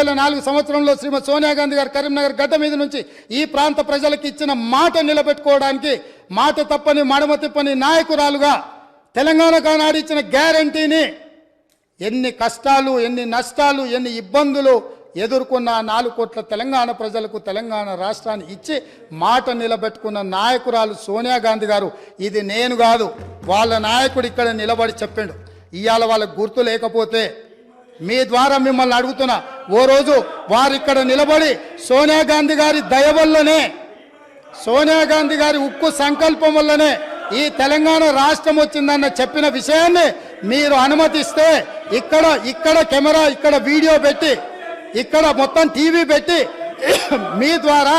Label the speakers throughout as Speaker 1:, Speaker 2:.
Speaker 1: వేల నాలుగు సంవత్సరంలో శ్రీమతి సోనియా గాంధీ గారు కరీంనగర్ గడ్డ మీద నుంచి ఈ ప్రాంత ప్రజలకు ఇచ్చిన మాట నిలబెట్టుకోవడానికి మాట తప్పని మడమ తిప్పని నాయకురాలుగా తెలంగాణకు ఆనాడు ఇచ్చిన గ్యారంటీని ఎన్ని కష్టాలు ఎన్ని నష్టాలు ఎన్ని ఇబ్బందులు ఎదుర్కొన్న నాలుగు కోట్ల తెలంగాణ ప్రజలకు తెలంగాణ రాష్ట్రాన్ని ఇచ్చి మాట నిలబెట్టుకున్న నాయకురాలు సోనియా గాంధీ గారు. ఇది నేను కాదు వాళ్ళ నాయకుడు ఇక్కడ నిలబడి చెప్పిండు. ఇవాళ వాళ్ళకు గుర్తు లేకపోతే మీ ద్వారా మిమ్మల్ని అడుగుతున్నా. ఓ రోజు వారు ఇక్కడ నిలబడి సోనియా గాంధీ గారి దయ వల్లనే సోనియా గాంధీ గారి ఉక్కు సంకల్పం వల్లనే ఈ తెలంగాణ రాష్ట్రం వచ్చిందన్న చెప్పిన విషయాన్ని మీరు అనుమతిస్తే ఇక్కడ ఇక్కడ కెమెరా ఇక్కడ వీడియో పెట్టి ఇక్కడ మొత్తం టీవీ పెట్టి మీ ద్వారా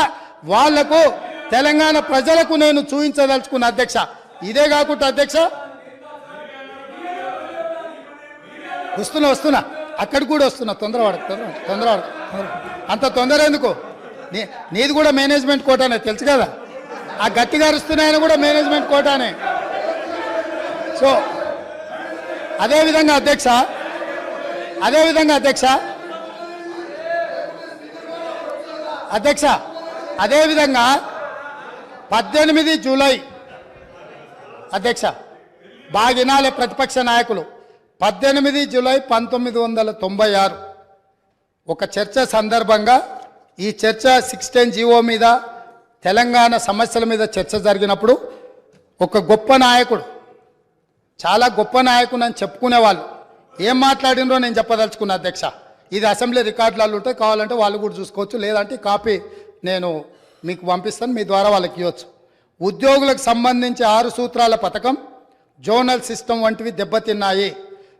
Speaker 1: వాళ్ళకు తెలంగాణ ప్రజలకు నేను చూపించదలుచుకున్న అధ్యక్ష. ఇదే కాకుండా అధ్యక్ష వస్తున్నా వస్తున్నా. అక్కడికి కూడా వస్తున్నా తొందరవాడు తొందర అంత తొందర ఎందుకు? నీ నీది కూడా మేనేజ్మెంట్ కోటానే తెలుసు కదా? ఆ గట్టిగా అరుస్తున్నాయని కూడా మేనేజ్మెంట్ కోటానే. సో అదేవిధంగా అధ్యక్ష అదేవిధంగా అధ్యక్ష అధ్యక్ష అదేవిధంగా పద్దెనిమిది జూలై అధ్యక్ష బాగినాలే ప్రతిపక్ష నాయకులు. పద్దెనిమిది జూలై పంతొమ్మిది వందల తొంభై ఆరు. ఒక చర్చ సందర్భంగా ఈ చర్చ సిక్స్టీన్ జీవో మీద తెలంగాణ సమస్యల మీద చర్చ జరిగినప్పుడు ఒక గొప్ప నాయకుడు చాలా గొప్ప నాయకుడు అని చెప్పుకునేవాళ్ళు. ఏం మాట్లాడినో నేను చెప్పదలుచుకున్నా అధ్యక్ష. ఇది అసెంబ్లీ రికార్డులలో ఉంటే కావాలంటే వాళ్ళు కూడా చూసుకోవచ్చు లేదంటే కాపీ నేను మీకు పంపిస్తాను మీ ద్వారా వాళ్ళకి ఇవ్వచ్చు. ఉద్యోగులకు సంబంధించి ఆరు సూత్రాల పథకం జోనల్ సిస్టమ్ వంటివి దెబ్బతిన్నాయి.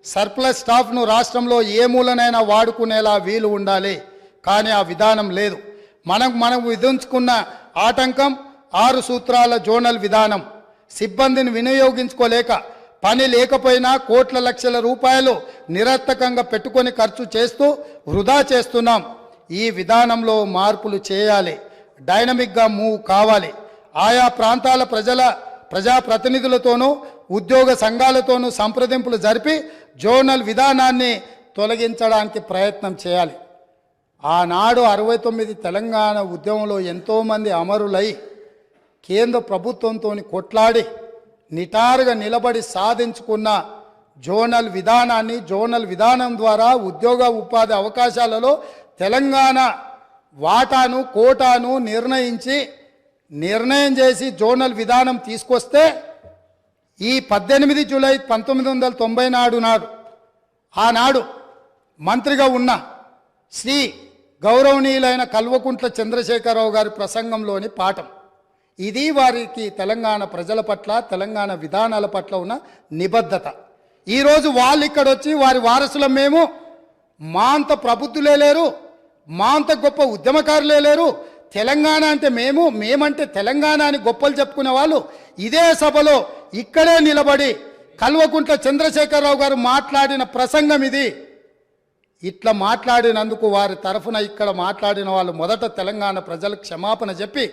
Speaker 1: సర్ప్లస్ స్టాఫ్ను రాష్ట్రంలో ఏ మూలనైనా వాడుకునేలా వీలు ఉండాలి. కానీ ఆ విధానం లేదు. మనం మనం విధించుకున్న ఆటంకం ఆరు సూత్రాల జోనల్ విధానం. సిబ్బందిని వినియోగించుకోలేక పని లేకపోయినా కోట్ల లక్షల రూపాయలు నిరర్థకంగా పెట్టుకొని ఖర్చు చేస్తూ వృధా చేస్తున్నాం. ఈ విధానంలో మార్పులు చేయాలి. డైనమిక్గా మూవ్ కావాలి. ఆయా ప్రాంతాల ప్రజల ప్రజాప్రతినిధులతోనూ ఉద్యోగ సంఘాలతోనూ సంప్రదింపులు జరిపి జోనల్ విధానాన్ని తొలగించడానికి ప్రయత్నం చేయాలి. ఆనాడు అరవై తొమ్మిది తెలంగాణ ఉద్యమంలో ఎంతోమంది అమరులై కేంద్ర ప్రభుత్వంతో కొట్లాడి నిటారుగా నిలబడి సాధించుకున్న జోనల్ విధానాన్ని జోనల్ విధానం ద్వారా ఉద్యోగ ఉపాధి అవకాశాలలో తెలంగాణ వాటాను కోటాను నిర్ణయించి నిర్ణయం చేసి జోనల్ విధానం తీసుకొస్తే ఈ పద్దెనిమిది జూలై పంతొమ్మిది వందల తొంభై నాడు నాడు ఆనాడు మంత్రిగా ఉన్న శ్రీ గౌరవనీయులైన కల్వకుంట్ల చంద్రశేఖరరావు గారి ప్రసంగంలోని పాఠం. ఇది వారికి తెలంగాణ ప్రజల పట్ల తెలంగాణ విధానాల పట్ల ఉన్న నిబద్ధత. ఈరోజు వాళ్ళు ఇక్కడ వచ్చి వారి వారసులం మేము. మాంత ప్రబుద్ధులే లేరు మాంత గొప్ప ఉద్యమకారులే లేరు. తెలంగాణ అంటే మేము మేమంటే తెలంగాణ అని గొప్పలు చెప్పుకునే వాళ్ళు ఇదే సభలో ఇక్కడే నిలబడి కల్వకుంట్ల చంద్రశేఖరరావు గారు మాట్లాడిన ప్రసంగం ఇది. ఇట్లా మాట్లాడినందుకు వారి తరఫున ఇక్కడ మాట్లాడిన వాళ్ళు మొదట తెలంగాణ ప్రజలకు క్షమాపణ చెప్పి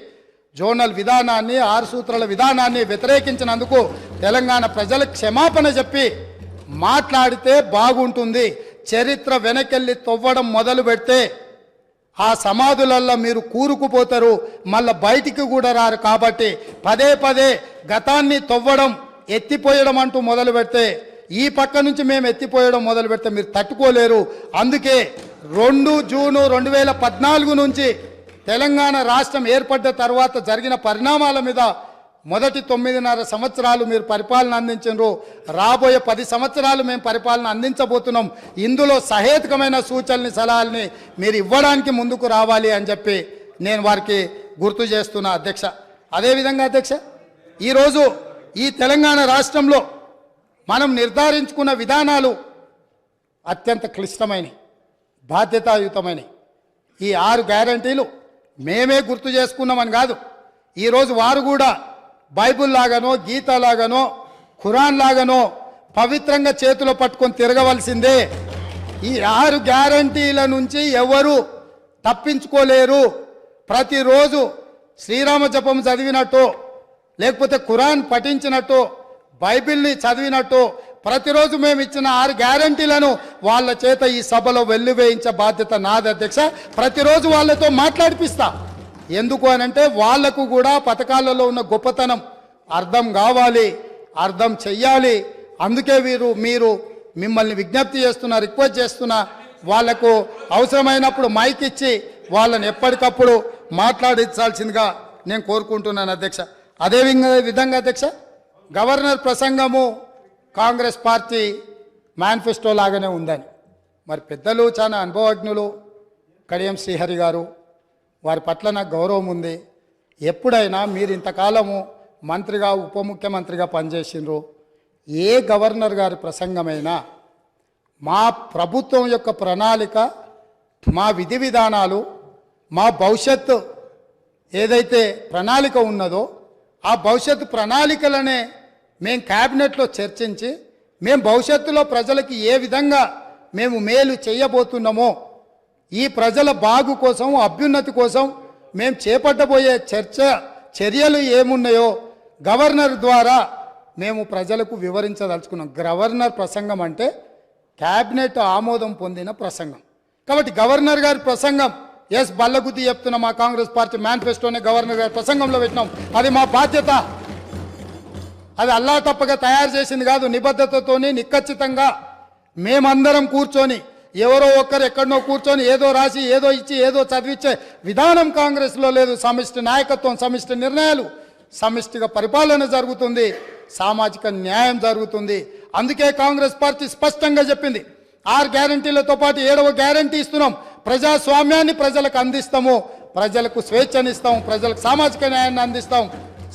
Speaker 1: జోనల్ విధానాన్ని ఆరు సూత్రాల విధానాన్ని వ్యతిరేకించినందుకు తెలంగాణ ప్రజలకు క్షమాపణ చెప్పి మాట్లాడితే బాగుంటుంది. చరిత్ర వెనకెళ్ళి తవ్వడం మొదలు పెడితే ఆ సమాధులల్లో మీరు కూరుకుపోతారు మళ్ళీ బయటికి కూడా రారు కాబట్టి పదే పదే గతాన్ని తవ్వడం ఎత్తిపోయడం అంటూ మొదలు పెడితే ఈ పక్క నుంచి మేము ఎత్తిపోయడం మొదలు పెడితే మీరు తట్టుకోలేరు. అందుకే రెండు జూను రెండు వేల పద్నాలుగు నుంచి తెలంగాణ రాష్ట్రం ఏర్పడ్డ తర్వాత జరిగిన పరిణామాల మీద మొదటి తొమ్మిదిన్నర సంవత్సరాలు మీరు పరిపాలన అందించారు రాబోయే పది సంవత్సరాలు మేము పరిపాలన అందించబోతున్నాం. ఇందులో సహేతుకమైన సూచనల్ని సలహాల్ని మీరు ఇవ్వడానికి ముందుకు రావాలి అని చెప్పి నేను వారికి గుర్తు చేస్తున్నా అధ్యక్ష. అదేవిధంగా అధ్యక్ష ఈరోజు ఈ తెలంగాణ రాష్ట్రంలో మనం నిర్ధారించుకున్న విధానాలు అత్యంత క్లిష్టమైనవి బాధ్యతాయుతమైనవి. ఈ ఆరు గ్యారంటీలు మేమే గుర్తు చేసుకున్నామని కాదు. ఈరోజు వారు కూడా బైబుల్ లాగానో గీత లాగానో ఖురాన్ లాగానో పవిత్రంగా చేతిలో పట్టుకొని తిరగవలసిందే. ఈ ఆరు గ్యారంటీల నుంచి ఎవరు తప్పించుకోలేరు. ప్రతిరోజు శ్రీరామ జపం చదివినట్టు లేకపోతే ఖురాన్ పఠించినట్టు బైబిల్ని చదివినట్టు ప్రతిరోజు మేము ఇచ్చిన ఆరు గ్యారంటీలను వాళ్ళ చేత ఈ సభలో వెల్లువేయించే బాధ్యత నాది అధ్యక్ష. ప్రతిరోజు వాళ్ళతో మాట్లాడిపిస్తా. ఎందుకు అనంటే వాళ్ళకు కూడా పథకాలలో ఉన్న గొప్పతనం అర్థం కావాలి అర్థం చెయ్యాలి. అందుకే వీరు మీరు మిమ్మల్ని విజ్ఞప్తి చేస్తున్నా రిక్వెస్ట్ చేస్తున్నా వాళ్ళకు అవసరమైనప్పుడు మైక్ ఇచ్చి వాళ్ళని ఎప్పటికప్పుడు మాట్లాడించాల్సిందిగా నేను కోరుకుంటున్నాను అధ్యక్ష. అదే విధంగా- అధ్యక్ష గవర్నర్ ప్రసంగము కాంగ్రెస్ పార్టీ మేనిఫెస్టో లాగానే ఉందని. మరి పెద్దలు చాలా అనుభవజ్ఞులు కడియం శ్రీహరి గారు వారి పట్ల నాకు గౌరవం ఉంది. ఎప్పుడైనా మీరు ఇంతకాలము మంత్రిగా ఉప ముఖ్యమంత్రిగా పనిచేసిండ్రు. ఏ గవర్నర్ గారి ప్రసంగమైనా మా ప్రభుత్వం యొక్క ప్రణాళిక మా విధి విధానాలు మా భవిష్యత్తు ఏదైతే ప్రణాళిక ఉన్నదో ఆ భవిష్యత్తు ప్రణాళికలనే మేము క్యాబినెట్లో చర్చించి మేము భవిష్యత్తులో ప్రజలకి ఏ విధంగా మేము మేలు చేయబోతున్నామో ఈ ప్రజల బాగు కోసం అభ్యున్నతి కోసం మేము చేపట్టబోయే చర్చ చర్యలు ఏమున్నాయో గవర్నర్ ద్వారా మేము ప్రజలకు వివరించదలుచుకున్నాం. గవర్నర్ ప్రసంగం అంటే క్యాబినెట్ ఆమోదం పొందిన ప్రసంగం. కాబట్టి గవర్నర్ గారి ప్రసంగం ఎస్ బల్లగుద్ది చెప్తున్న మా కాంగ్రెస్ పార్టీ మేనిఫెస్టోనే గవర్నర్ గారి ప్రసంగంలో పెట్టినాం. అది మా బాధ్యత. అది అల్లా తప్పగా తయారు చేసింది కాదు నిబద్ధతతోని నిక్కచ్చితంగా మేమందరం కూర్చొని ఎవరో ఒక్కరు ఎక్కడనో కూర్చొని ఏదో రాసి ఏదో ఇచ్చి ఏదో చదివించే విధానం కాంగ్రెస్లో లేదు. సమిష్టి నాయకత్వం సమిష్టి నిర్ణయాలు సమిష్టిగా పరిపాలన జరుగుతుంది సామాజిక న్యాయం జరుగుతుంది. అందుకే కాంగ్రెస్ పార్టీ స్పష్టంగా చెప్పింది ఆరు గ్యారంటీలతో పాటు ఏడవ గ్యారంటీ ఇస్తున్నాం. ప్రజాస్వామ్యాన్ని ప్రజలకు అందిస్తాము ప్రజలకు స్వేచ్ఛనిస్తాం ప్రజలకు సామాజిక న్యాయాన్ని అందిస్తాం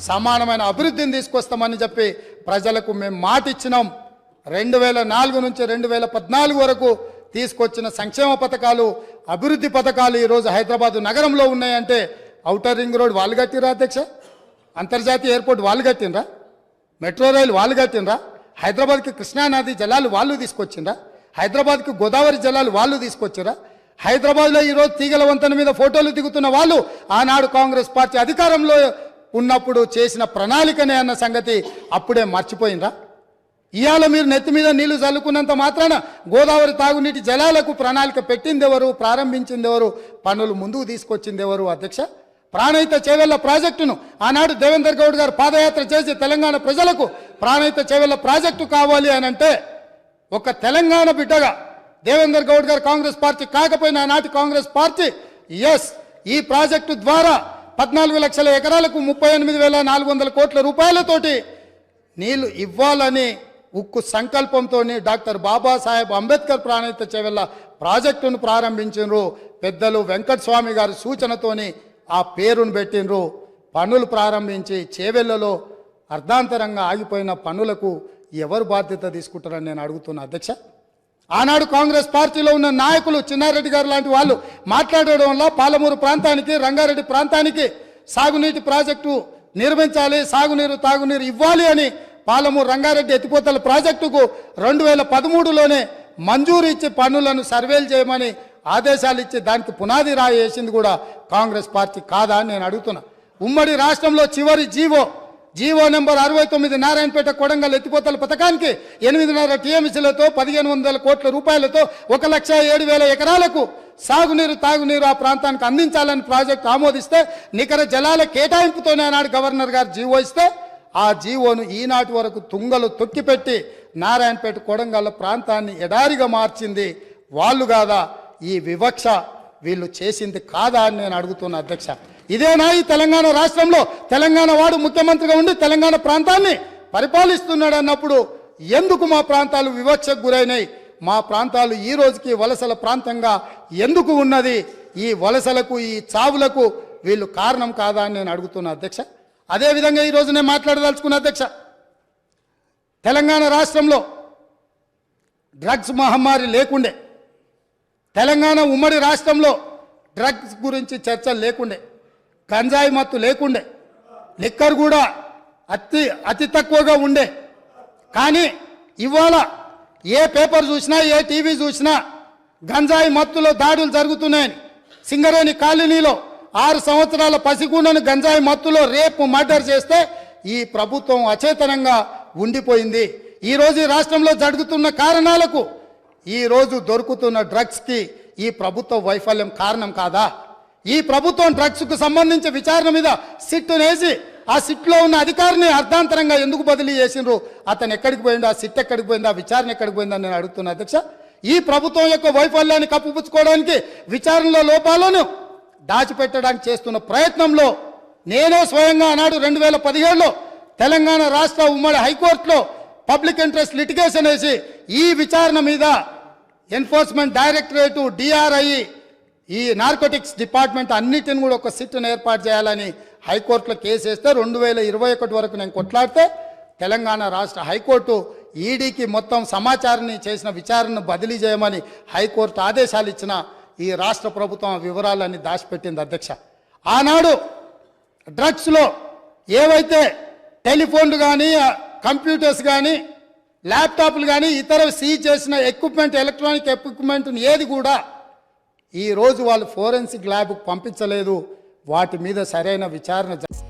Speaker 1: సమానమైన అభివృద్ధిని తీసుకొస్తామని చెప్పి ప్రజలకు మేము మాట ఇచ్చినాం రెండు వేల నాలుగు నుంచి రెండు వేల పద్నాలుగు వరకు తీసుకొచ్చిన సంక్షేమ పథకాలు అభివృద్ధి పథకాలు ఈరోజు హైదరాబాద్ నగరంలో ఉన్నాయంటే ఔటర్ రింగ్ రోడ్ వాళ్ళు కట్టిరా అధ్యక్ష? అంతర్జాతీయ ఎయిర్పోర్ట్ వాళ్ళు కట్టినరా మెట్రో రైలు వాళ్ళు కట్టినరా హైదరాబాద్కి కృష్ణానది జలాలు వాళ్ళు తీసుకొచ్చిండ్రా? హైదరాబాద్కి గోదావరి జలాలు వాళ్ళు తీసుకొచ్చిరా హైదరాబాద్లో ఈరోజు తీగల వంతెన మీద ఫోటోలు దిగుతున్న వాళ్ళు ఆనాడు కాంగ్రెస్ పార్టీ అధికారంలో ఉన్నప్పుడు చేసిన ప్రణాళికనే అన్న సంగతి అప్పుడే మర్చిపోయిండ్రా? ఇవాళ మీరు నెత్తి మీద నీళ్ళు చల్లుకున్నంత మాత్రాన గోదావరి తాగునీటి జలాలకు ప్రణాళిక పెట్టిందెవరు ప్రారంభించిందెవరు పనులు ముందుకు తీసుకొచ్చిందెవరు అధ్యక్ష? ప్రాణహిత చేవెళ్ళ ప్రాజెక్టును ఆనాడు దేవేందర్ గౌడ్ గారు పాదయాత్ర చేసి తెలంగాణ ప్రజలకు ప్రాణహిత చేవెళ్ళ ప్రాజెక్టు కావాలి అని అంటే ఒక తెలంగాణ బిడ్డగా దేవేందర్ గౌడ్ గారు కాంగ్రెస్ పార్టీ కాకపోయినా ఆనాటి కాంగ్రెస్ పార్టీ ఎస్ ఈ ప్రాజెక్టు ద్వారా పద్నాలుగు లక్షల ఎకరాలకు ముప్పై ఎనిమిది వేల నాలుగు వందల కోట్ల రూపాయలతోటి నీళ్ళు ఇవ్వాలని ఉక్కు సంకల్పంతో డాక్టర్ బాబాసాహెబ్ అంబేద్కర్ ప్రాణిత చెవెళ్ళ ప్రాజెక్టును ప్రారంభించినరు పెద్దలు వెంకట స్వామి గారి సూచనతోని ఆ పేరును పెట్టినరు పనులు ప్రారంభించి చేవెళ్ళలో అర్ధాంతరంగా ఆగిపోయిన పనులకు ఎవరు బాధ్యత తీసుకుంటారని నేను అడుగుతున్నా అధ్యక్ష? ఆనాడు కాంగ్రెస్ పార్టీలో ఉన్న నాయకులు చిన్నారెడ్డి గారు లాంటి వాళ్ళు మాట్లాడడం వల్ల పాలమూరు ప్రాంతానికి రంగారెడ్డి ప్రాంతానికి సాగునీటి ప్రాజెక్టు నిర్మించాలి సాగునీరు తాగునీరు ఇవ్వాలి అని పాలమూరు రంగారెడ్డి ఎత్తిపోతల ప్రాజెక్టుకు రెండు వేల పదమూడులోనే మంజూరు ఇచ్చి పనులను సర్వేలు చేయమని ఆదేశాలు ఇచ్చి దానికి పునాది రాయి వేసింది కూడా కాంగ్రెస్ పార్టీ కాదా అని నేను అడుగుతున్నా. ఉమ్మడి రాష్ట్రంలో చివరి జీవో జీవో నెంబర్ అరవై తొమ్మిది నారాయణపేట కొడంగల్ ఎత్తిపోతల పథకానికి ఎనిమిదిన్నర టీఎంసీలతో పదిహేను వందల కోట్ల రూపాయలతో ఒక లక్ష ఏడు వేల ఎకరాలకు సాగునీరు తాగునీరు ఆ ప్రాంతానికి అందించాలని ప్రాజెక్టు ఆమోదిస్తే నికర జలాల కేటాయింపుతోనే ఆనాడు గవర్నర్ గారు జీవో ఇస్తే ఆ జీవోను ఈనాటి వరకు తుంగలు తొక్కిపెట్టి నారాయణపేట కొడంగల్ ప్రాంతాన్ని ఎడారిగా మార్చింది వాళ్ళు కాదా? ఈ వివక్ష వీళ్ళు చేసింది కాదా అని నేను అడుగుతున్నా అధ్యక్ష. ఇదేనా ఈ తెలంగాణ రాష్ట్రంలో? తెలంగాణ వాడు ముఖ్యమంత్రిగా ఉండి తెలంగాణ ప్రాంతాన్ని పరిపాలిస్తున్నాడు అన్నప్పుడు ఎందుకు మా ప్రాంతాలు వివక్షకు గురైనాయి? మా ప్రాంతాలు ఈ రోజుకి వలసల ప్రాంతంగా ఎందుకు ఉన్నది? ఈ వలసలకు ఈ చావులకు వీళ్ళు కారణం కాదా అని నేను అడుగుతున్నా అధ్యక్ష. అదేవిధంగా ఈరోజు నేను మాట్లాడదలుచుకున్న అధ్యక్ష తెలంగాణ రాష్ట్రంలో డ్రగ్స్ మహమ్మారి లేకుండే తెలంగాణ ఉమ్మడి రాష్ట్రంలో డ్రగ్స్ గురించి చర్చ లేకుండే గంజాయి మత్తు లేకుండే లిక్కర్ కూడా అతి అతి తక్కువగా ఉండే. కానీ ఇవాళ ఏ పేపర్ చూసినా ఏ టీవీ చూసినా గంజాయి మత్తులో దాడులు జరుగుతున్నాయని సింగరేణి కాలనీలో ఆరు సంవత్సరాల పసిగుండను గంజాయి మత్తులో రేపు మర్డర్ చేస్తే ఈ ప్రభుత్వం అచేతనంగా ఉండిపోయింది. ఈరోజు ఈ రాష్ట్రంలో జరుగుతున్న కారణాలకు ఈరోజు దొరుకుతున్న డ్రగ్స్కి ఈ ప్రభుత్వ వైఫల్యం కారణం కాదా? ఈ ప్రభుత్వం డ్రగ్స్కు సంబంధించి విచారణ మీద సిట్టునేసి ఆ సిట్లో ఉన్న అధికారిని అర్ధాంతరంగా ఎందుకు బదిలీ చేసిండ్రు? అతను ఎక్కడికి పోయిండు? ఆ సిట్ ఎక్కడికి పోయిందో ఆ విచారణ ఎక్కడికి పోయిందని నేను అడుగుతున్నా అధ్యక్ష. ఈ ప్రభుత్వం యొక్క వైఫల్యాన్ని కప్పుపుచ్చుకోవడానికి విచారణలో లోపాలను దాచిపెట్టడానికి చేస్తున్న ప్రయత్నంలో నేనే స్వయంగా ఆనాడు రెండు వేల పదిహేడులో తెలంగాణ రాష్ట్ర ఉమ్మడి హైకోర్టులో పబ్లిక్ ఇంట్రెస్ట్ లిటిగేషన్ వేసి ఈ విచారణ మీద ఎన్ఫోర్స్మెంట్ డైరెక్టరేటు డిఆర్ఐ ఈ నార్కోటిక్స్ డిపార్ట్మెంట్ అన్నిటిని కూడా ఒక సిట్ను ఏర్పాటు చేయాలని హైకోర్టులో కేసు వేస్తే రెండు వేల ఇరవై ఒకటి వరకు నేను కొట్లాడితే తెలంగాణ రాష్ట్ర హైకోర్టు ఈడీకి మొత్తం సమాచారాన్ని చేసిన విచారణను బదిలీ చేయమని హైకోర్టు ఆదేశాలు ఇచ్చిన ఈ రాష్ట్ర ప్రభుత్వం వివరాలన్నీ దాచిపెట్టింది అధ్యక్ష. ఆనాడు డ్రగ్స్లో ఏవైతే టెలిఫోన్లు కానీ కంప్యూటర్స్ కానీ ల్యాప్టాప్లు కానీ ఇతర సీజ్ చేసిన ఎక్విప్మెంట్ ఎలక్ట్రానిక్ ఎక్విప్మెంట్ ఏది కూడా ఈ రోజు వాళ్ళు ఫోరెన్సిక్ ల్యాబ్కు పంపించలేదు. వాటి మీద సరైన విచారణ జ-